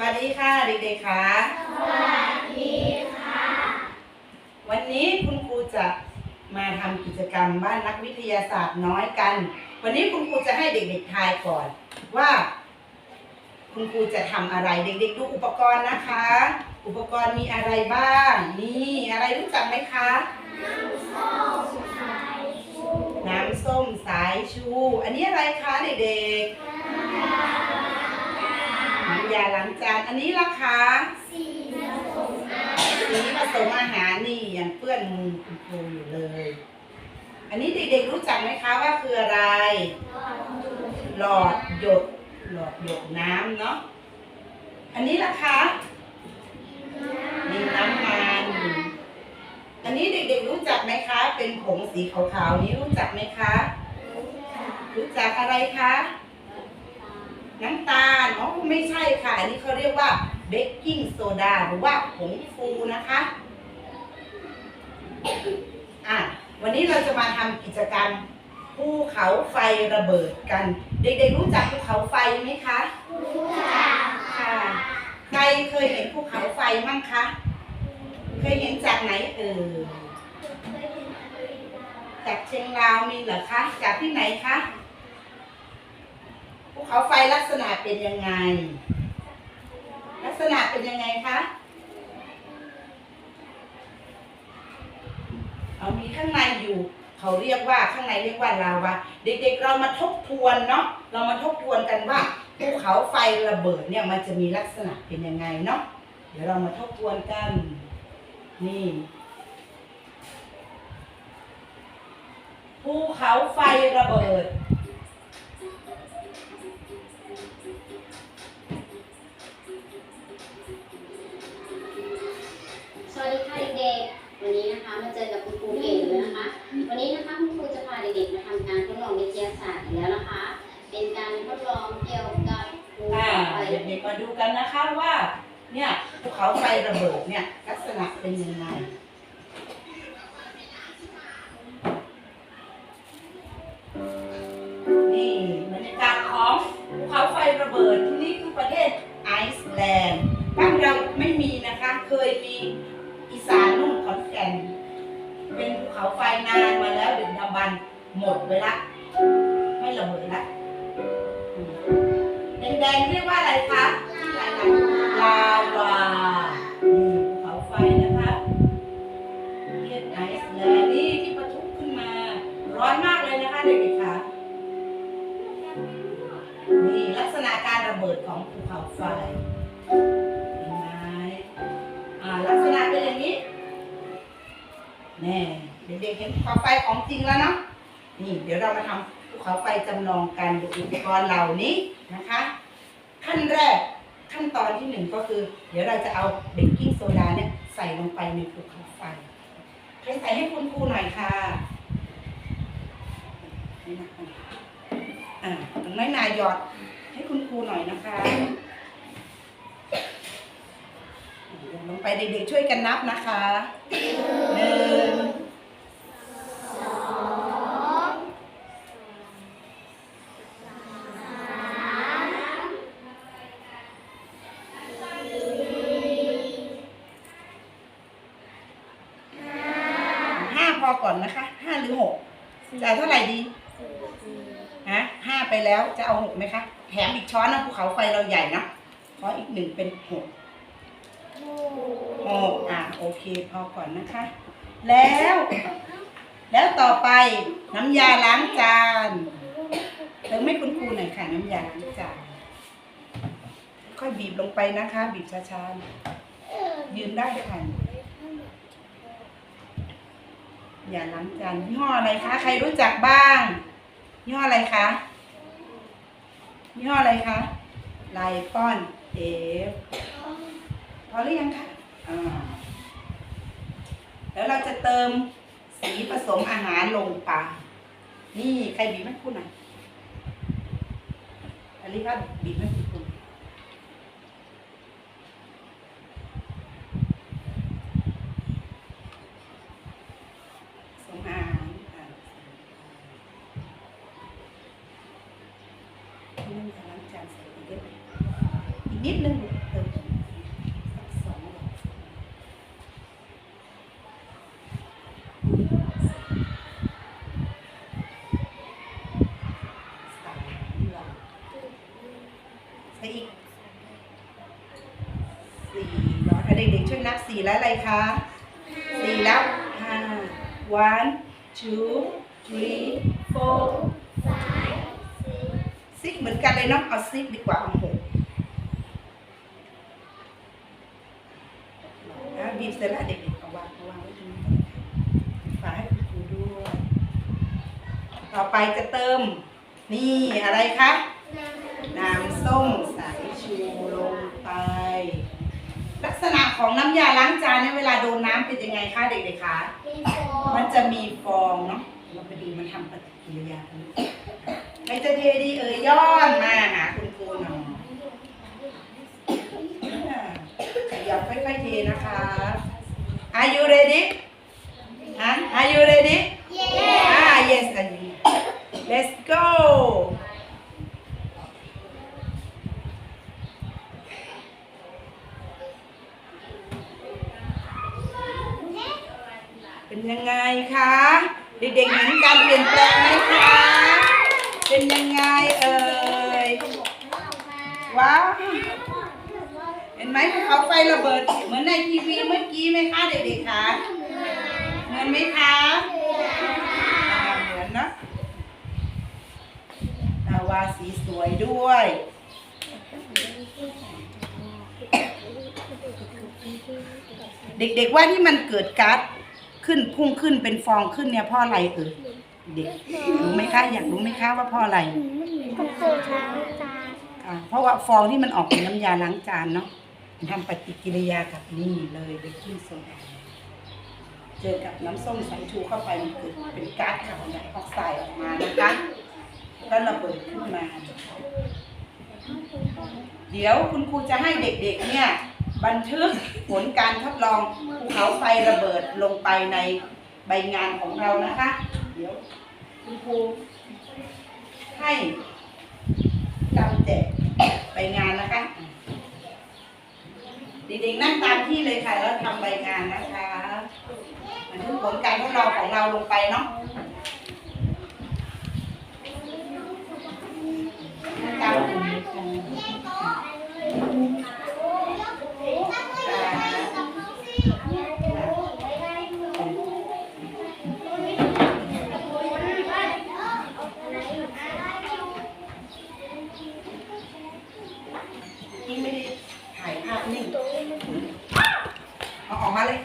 วัสดีค่ะเด็กๆค่ะสวัสดีค่ะ วันนี้คุณครูจะมาทำกิจกรรมบ้านนักวิทยาศาสตร์น้อยกัน วันนี้คุณครูจะให้เด็กๆทายก่อนว่า คุณครูจะทำอะไรเด็กๆดูอุปกรณ์นะคะ อุปกรณ์มีอะไรบ้างนี่อะไรรู้จักไหมคะ น้ำส้มสายชูน้ำส้มสายชู อันนี้อะไรคะเด็กๆ ล้างจานอันนี้ล่ะคะสีผสมอาหารนี่ยังเปื้อนมือคุณครูอยู่เลย อันนี้เด็กๆรู้จักไหมคะว่าคืออะไร หลอดหยดหลอดหยดน้ำเนาะอันนี้ล่ะคะนี่น้ำมันอันนี้เด็กๆรู้จักไหมคะ เป็นผงสีขาวๆนี้รู้จักไหมคะ รู้จักอะไรคะ น้ำตาล ไม่ใช่ค่ะ อันนี้เขาเรียกว่าเบกกิ้งโซดาหรือว่าผงฟูนะคะ อะ วันนี้เราจะมาทำกิจกรรมภูเขาไฟระเบิดกัน เด็กๆรู้จักภูเขาไฟไหมคะรู้จักค่ะ ใครเคยเห็นภูเขาไฟมั่งคะ เคยเห็นจากไหนเอ่ยจากเชียงราวมีเหรอคะ จากที่ไหนคะ ภูเขาไฟลักษณะเป็นยังไง ลักษณะเป็นยังไงคะเอามีข้างในอยู่ เขาเรียกว่าข้างในเรียกว่าลาวาเด็กๆเรามาทบทวนเนาะเรามาทบทวนกันว่าภูเขาไฟระเบิดเนี่ยมันจะมีลักษณะเป็นยังไงเนาะเดี๋ยวเรามาทบทวนกัน นี่ภูเขาไฟระเบิด ลองวิทยาศาสตร์อีกแล้วนะคะ เป็นการทดลองเกี่ยวกับภูอ่าเขาไฟเด็กๆมาดูกันนะคะว่าเนี่ยภูเขาไฟระเบิดเนี่ยลักษณะเป็นยังไงนี่บรรยากาศของภูเขาไฟระเบิดที่นี่คือประเทศไอซ์แลนด์บ้านเราไม่มีนะคะ เคยมีอีสานนุ่นขอนแก่นเป็นภูเขาไฟนานมาแล้วดึกดำบรรพ์หมดไปละ ไม่ระเบิดละแดงๆเรียกว่าอะไรคะที่หลายๆลาวาภูเขาไฟนะคะประเทศไอซ์แลนด์นี่ที่ปะทุขึ้นมา ร้อนมากเลยนะคะเด็กๆค่ะนี่ลักษณะการระเบิดของภูเขาไฟเห็นไหมอ่ลักษณะเป็นอย่างนี้แน่เด็กๆเห็นภูเขาไฟของจริงแล้วเนาะนี่เดี๋ยวเรามาทำ ขาไฟจำลองกันดูอุปกรณ์เหล่านี้นะคะ ขั้นแรกขั้นตอนที่หนึ่งก็คือ เดี๋ยวเราจะเอาเบกกิ้งโซดาเนี่ยใส่ลงไปในภูเขาไฟใครใส่ให้คุณครูหน่อยค่ะนี่นะคะอ่าตรงน้อยนายหยอดให้คุณครูหน่อยนะคะลงไปเด็กๆช่วยกันนับนะคะหนึ่ง ห้าพอ ก่อนนะคะห้าหรือหกจะเอาเท่าไหร่ดีฮะห้าไปแล้วจะเอาหกไหมคะแถมอีกช้อนนะภูเขาไฟเราใหญ่นะขออีกหนึ่งเป็นหกหกอะโอเคพอก่อนนะคะ แล้ว แล้วต่อไปน้ำยาล้างจานเติมให้คุณครูหน่อยค่ะน้ำยาล้างจานค่อยบีบลงไปนะคะ บีบช้าๆยืนได้ค่ะ อย่าล้างจานยี่ห้ออะไรคะใครรู้จักบ้างยี่ห้ออะไรคะยี่ห้ออะไรคะไลปอนเอฟพอหรือยังคะอ่าแล้วเราจะเติมสีผสมอาหารลงไปนี่ใครบีบให้คุณหน่อยอันนี้ก็บีบให้คุณ นิดนึงสองสามสี่สี่หลอดเด็กๆช่วยนับสี่แล้วอะไรคะสี่แล้วห้า one two three four five six เหมือนกันเลยเนาะเอา six ดีกว่าเอาหก บีบเสร็จแล้วเด็กๆเอาวางเอาวางไว้ตรงนี้ฝากให้คุณครูด้วย ต่อไปจะเติม นี่อะไรคะน้ำส้มสายชูลงไป ลักษณะของน้ำยาล้างจานเนี่ยเวลาโดนน้ำเป็นยังไงคะเด็กๆคะมันจะมีฟองเนาะเราไปดูมันทำปฏิกิริยากันใครจะเทดีเอ่ยย้อนมาหาคุณครูหน่อยอ่าข ยับค่อยๆเทนะคะ Are you ready? ฮะ Are you ready? Ah, yes, I do. Let's go. เป็นยังไงคะเด็กๆเห็นการเปลี่ยนแปลงไหมคะเป็นยังไงเอ่ยว้าวเห็น ไหมภูเขาไฟระเบิดเหมือนในทีวีเมื่อกี้ไหมคะเด็กๆคะเหมือนไหมคะอ่าเหมือนเนอะนาวาสีสวยด้วยเด็กๆว่าที่มันเกิดก๊าซขึ้นพุ่งขึ้นเป็นฟองขึ้นเนี่ยเพราะอะไรเอ่ยเด็กรู้ไหมคะอยากรู้ไหมคะว่าเพราะอะไรก็คือล้างจานอ่าเพราะว่าฟองที่มันออกเป็นน้ำยาล้างจานเนาะมัน ทำปฏิกิริยากับนี่เลยเบกกิ้งโซดาเจอกับน้ำส้มสายชูเข้าไปมันเกิดเป็นก๊าซคาร์บอนไดออกไซด์ออกมานะคะแล้วระเบิดขึ้นมา เดี๋ยวคุณครูจะให้เด็กๆเนี่ย บันทึกผลการทดลองภูเขาไฟระเบิดลงไปในใบงานของเรานะคะ เดี๋ยวคุณครูให้จำแจกใบงานนะคะ เด็กๆนั่งตามที่เลยค่ะ แล้วทำใบงานนะคะบันทึกผลการทดลองของเราลงไปเนาะนั่งตาม